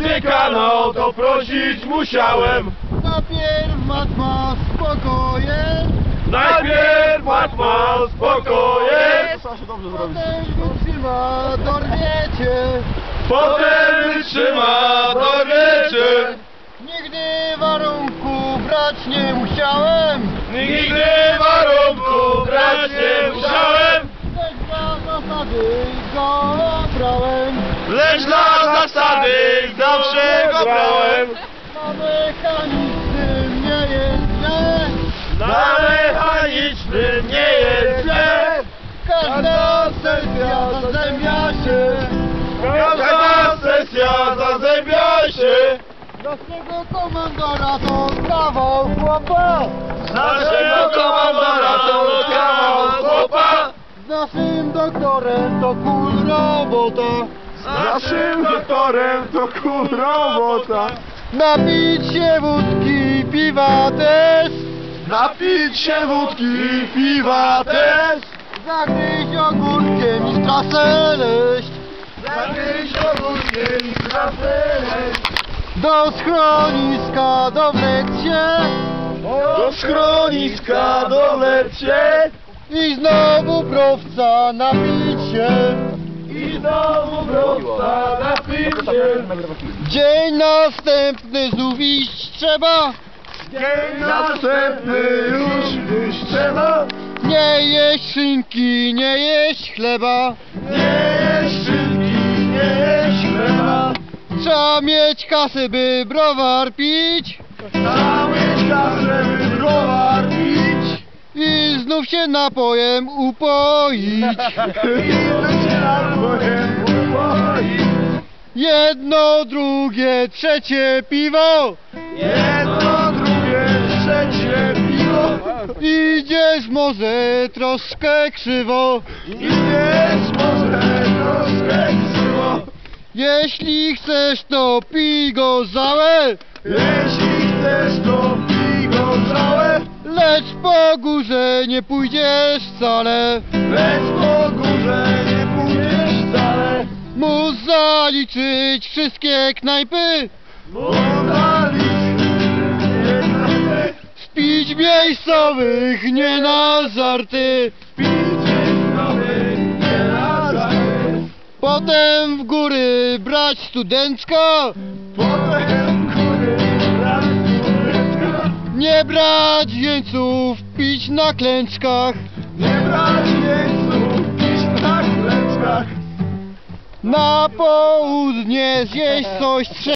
Dziekana to prosić musiałem. Najpierw matma spokojem, Najpierw matma spokojem, potem wytrzyma, dorwiecie. potem wytrzyma do wiecie. Nigdy warunków brać nie musiałem, Nigdy warunku brać nie musiałem, lecz dla zasady go brałem. lecz dla zasady zawsze go brałem. Na mechanicznym nie jest źle, Na mechanicznym nie jest źle, każda sesja zazębia się. każda sesja zazębia się. Naszego komandora to kawał chłopa, Z naszego komandora to kawał chłopa, z naszym doktorem to kul robota. Naszym doktorem to kur robota. Napić się wódki, piwa też, Napić się wódki piwa też, zagryźć ogórkiem i strasę leść. Zakryć ogórkiem i trafeleć. Do schroniska dowlec się Do schroniska doleć się i znowu browca napić się. I znowu. Dzień następny znów iść trzeba, Dzień następny już iść trzeba, nie jeść szynki, nie jeść chleba. nie jeść szynki, nie jeść chleba. Trzeba mieć kasy, by browar pić Trzeba mieć kasę, by browar pić i znów się napojem upoić. Jedno, drugie, trzecie piwo. Jedno, drugie, trzecie piwo Idziesz może troszkę krzywo. Idziesz może troszkę krzywo Jeśli chcesz, to pij go załe, Jeśli chcesz to lecz po górze nie pójdziesz wcale. Lecz po górze nie pójdziesz wcale. Mus zaliczyć wszystkie knajpy, Bo zaliczysz jednak spić miejscowych, nie na żarty. Picie zdrowy nie nadaje Potem w góry brać studencko, Potem nie brać jeńców, pić na klęczkach. Nie brać jeńców, pić na klęczkach Na południe zjeść coś